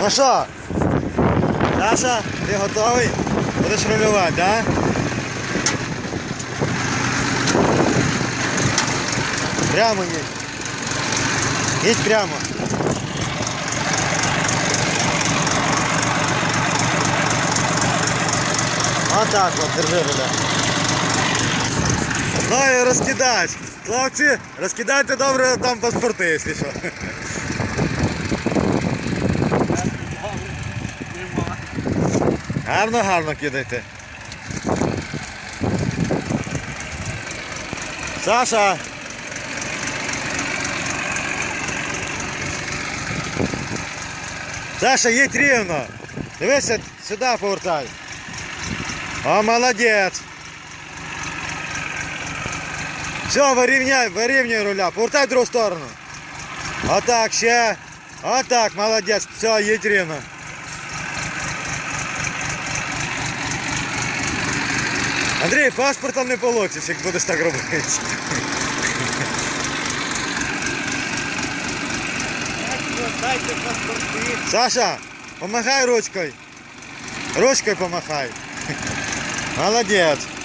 Ну що? Саша, ти готовий? Будеш рулювати? Да? Прямо їдь. Їдь прямо. Отак от, держи руля. Ну і розкидать. Хлопці, розкидайте добре там паспорти, якщо що. Гарно, гарно кидайте. Саша. Саша, їдь рівно. Дивися, сюди повертай. О, молодець. Все, вирівняй, вирівняй руля. Повертай в другу сторону. Отак, ще. Отак, молодець. Все, їдь рівно. Андрій, паспортом не получиш, як будеш так робити. Дайте паспорти. Саша, помахай ручкою. Ручкою помахай. Молодець.